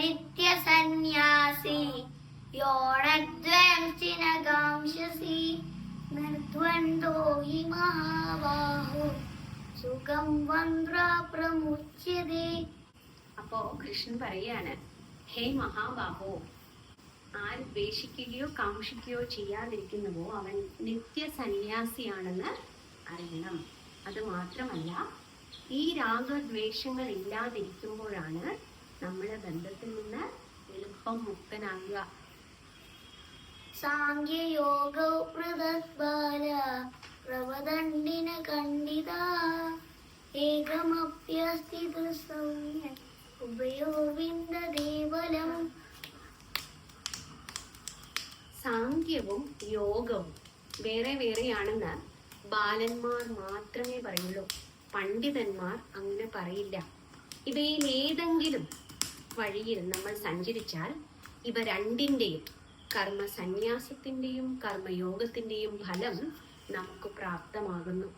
നിത്യസന്യാസി യോണദ്വയം ചിനകാംശസി നിർദ്വന്ദ്വോ he Mahabahu സുഖം വന്ദ്ര പ്രമുച്യതേ. അപ്പോ കൃഷ്ണൻ പറയാണ് ഹേ മഹാബാഹോ ആര് ദ്വേഷിക്കുകയോ കാക്ഷിക്കുകയോ ചെയ്യാതിരിക്കുന്നുവോ അവൻ നിത്യസന്യാസിയാണെന്ന് അറിയണം. അത് മാത്രമല്ല ഈ രാഗദ്വേഷങ്ങൾ ഇല്ലാതിരിക്കുമ്പോഴാണ് നമ്മുടെ ബന്ധത്തിൽ നിന്ന് എളുപ്പം മുക്തനാകുക. സാഖ്യയോഗോ പൃഥക്ബാല പ്രവദണ്ഡിന ഖണ്ഡിത ഏകമപ്യസ്ഥിത സൗമ്യ ഉഭയോവിന്ദ ദേവലം. സാങ്ക്യവും യോഗവും വേറെ വേറെയാണെന്ന് ബാലന്മാർ മാത്രമേ പറയുള്ളൂ. പണ്ഡിതന്മാർ അങ്ങനെ പറയില്ല. ഇവയിൽ ഏതെങ്കിലും വഴിയിൽ നമ്മൾ സഞ്ചരിച്ചാൽ ഇവ രണ്ടിന്റെയും കർമ്മ സന്യാസത്തിന്റെയും കർമ്മയോഗത്തിന്റെയും ഫലം നമുക്ക് പ്രാപ്തമാകുന്നു.